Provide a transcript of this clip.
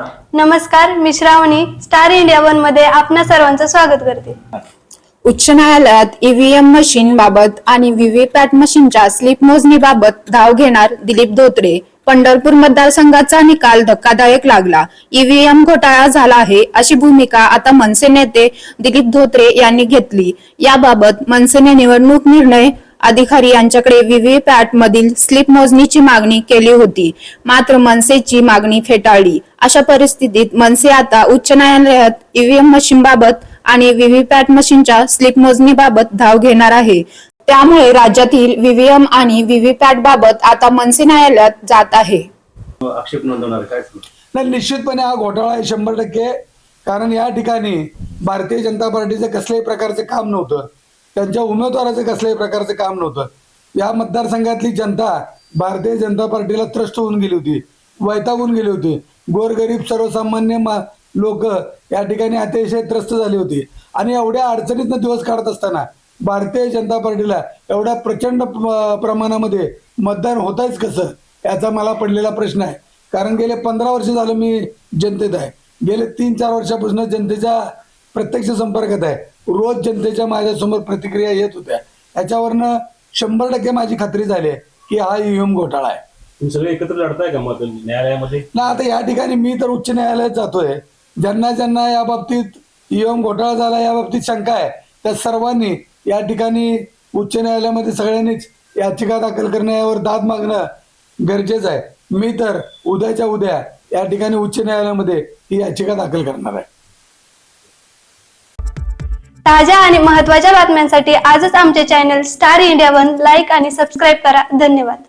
नमस्कार मी Shravani Star India वनमध्ये आपणा सर्वांचं स्वागत करते. उच्च न्यायालयात ईव्हीएम मशीन बाबत आणि व्हीव्हीपॅट मशीनच्या स्लिप मोजणीबाबत धाव घेणार दिलीप धोत्रे. पंढरपूर मतदारसंघाचा निकाल धक्कादायक लागला. ईव्हीएम घोटाळा झाला आहे अशी भूमिका आता मनसे नेते दिलीप धोत्रे यांनी घेतली. याबाबत मनसेने निवडणूक निर्णय अधिकारी यांच्याकडे व्हीव्हीपॅट मधील स्लिप मोजणीची मागणी केली होती. मात्र मनसेची मागणी फेटाळली. अशा परिस्थितीत मनसे आता उच्च न्यायालयात ईव्हीएम मशीन बाबत आणि व्हीव्हीपॅट मशीनच्या स्लिप मोजणीबाबत धाव घेणार आहे. त्यामुळे राज्यातील व्हीव्हीएम आणि व्हीव्हीपॅट बाबत आता मनसे न्यायालयात जात आहे. आक्षेप नोंदवणार काय नाही निश्चितपणे हा घोटाळा आहे शंभर टक्के. कारण या ठिकाणी भारतीय जनता पार्टीचं कसल्याही प्रकारचं काम नव्हतं. त्यांच्या उमेदवाराचं कसल्याही प्रकारचं काम नव्हतं. या मतदारसंघातली जनता भारतीय जनता पार्टीला त्रस्त होऊन गेली होती वैतागून गेली होती. गोरगरीब सर्वसामान्य लोक या ठिकाणी अतिशय त्रस्त झाली होती. आणि एवढ्या अडचणीतनं दिवस काढत असताना भारतीय जनता पार्टीला एवढ्या प्रचंड प्रमाणामध्ये मतदान होतायच कसं याचा मला पडलेला प्रश्न आहे. कारण गेले पंधरा वर्ष झालं मी जनतेत आहे. गेले तीन चार वर्षापासून जनतेच्या प्रत्यक्ष संपर्कात आहे. रोज जनतेच्या माझ्यासमोर प्रतिक्रिया येत होत्या. याच्यावरनं शंभर टक्के माझी खात्री झाली आहे की हा ईव्हीएम घोटाळा आहे. तुम्ही सगळे एकत्र लढताय का मत न्यायालयामध्ये? ना आता या ठिकाणी मी तर उच्च न्यायालयात जातोय. ज्यांना ज्यांना या बाबतीत ईव्हीएम घोटाळा झाला या बाबतीत शंका आहे त्या सर्वांनी या ठिकाणी उच्च न्यायालयामध्ये सगळ्यांनीच याचिका दाखल करणं यावर दाद मागणं गरजेचं आहे. मी तर उद्याच्या उद्या या ठिकाणी उच्च न्यायालयामध्ये ही याचिका दाखल करणार आहे. ताज्या आणि महत्त्वाच्या बातम्यांसाठी आजच आमचे channel star India one like आणि सबस्क्राईब करा. धन्यवाद.